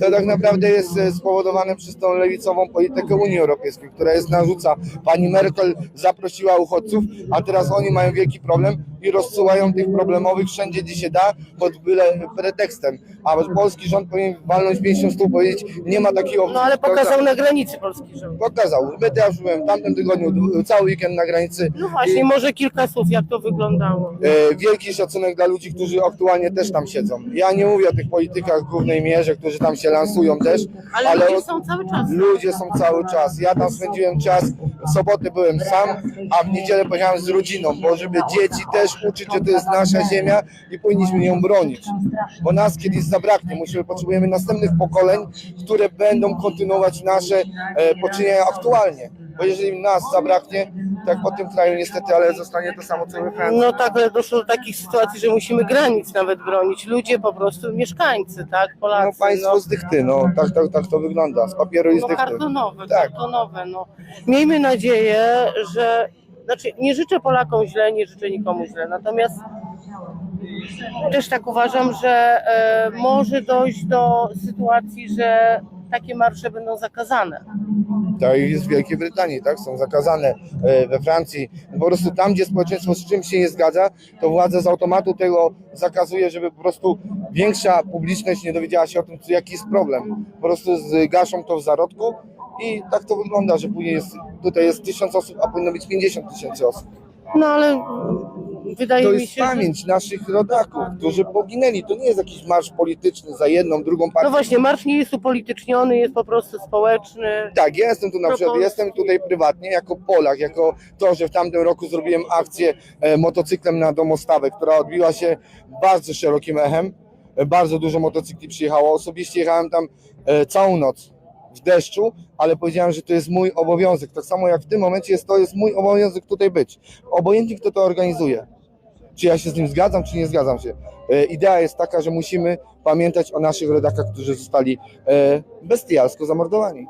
to tak naprawdę jest e, spowodowane przez tą lewicową politykę Unii Europejskiej, która jest narzuca. Pani Merkel zaprosiła uchodźców, a teraz oni mają wielki problem i rozsyłają tych problemowych wszędzie, gdzie się da, pod byle pretekstem. A polski rząd powinien walnąć mięśnią stół, powiedzieć, nie ma takiej opcji. No ale pokazał na granicy polski rząd. Pokazał. My też byłem w tamtym tygodniu, cały weekend na granicy. No właśnie, może kilka słów, jak to wyglądało. E, wielki szacunek dla ludzi, którzy aktualnie też tam siedzą. Ja nie mówię o tych politykach w głównej mierze, którzy tam się lansują też, Ale, ale ludzie są cały czas. ludzie są cały czas. Ja tam spędziłem czas, w sobotę byłem sam, a w niedzielę pojechałem z rodziną, bo żeby dzieci też uczyć, że to jest nasza ziemia i powinniśmy ją bronić. Bo nas kiedyś zabraknie, musimy, potrzebujemy następnych pokoleń, które będą kontynuować nasze e, poczynienia aktualnie. Bo jeżeli nas zabraknie, tak po tym kraju niestety, ale zostanie to samo co we Francji. No tak, ale doszło do takich sytuacji, że musimy granic nawet bronić. Ludzie po prostu, mieszkańcy, tak, Polacy. No państwo z dychty, no tak, tak, tak to wygląda, z papieru i z no, kartonowe, Tak. kartonowe, no. Miejmy nadzieję, że, znaczy nie życzę Polakom źle, nie życzę nikomu źle, natomiast też tak uważam, że e, może dojść do sytuacji, że takie marsze będą zakazane. Tak jest w Wielkiej Brytanii, tak? Są zakazane e, we Francji. Po prostu tam, gdzie społeczeństwo z czymś się nie zgadza, to władza z automatu tego zakazuje, żeby po prostu większa publiczność nie dowiedziała się o tym, jaki jest problem. Po prostu zgaszą to w zarodku i tak to wygląda, że później jest, tutaj jest tysiąc osób, a powinno być 50 tysięcy osób. No ale wydaje To mi jest się, pamięć naszych rodaków, którzy poginęli. To nie jest jakiś marsz polityczny za jedną, drugą No partię. właśnie, marsz nie jest upolityczniony, jest po prostu społeczny. Tak, ja jestem tu na No przykład, jestem tutaj prywatnie jako Polak, jako to, że w tamtym roku zrobiłem akcję e, motocyklem na domostawę, która odbiła się bardzo szerokim echem. E, bardzo dużo motocykli przyjechało. Osobiście jechałem tam e, całą noc w deszczu, ale powiedziałem, że to jest mój obowiązek. Tak samo jak w tym momencie jest to jest mój obowiązek tutaj być. Obojętnie kto to organizuje. Czy ja się z nim zgadzam, czy nie zgadzam się. E, idea jest taka, że musimy pamiętać o naszych rodakach, którzy zostali e, bestialsko zamordowani.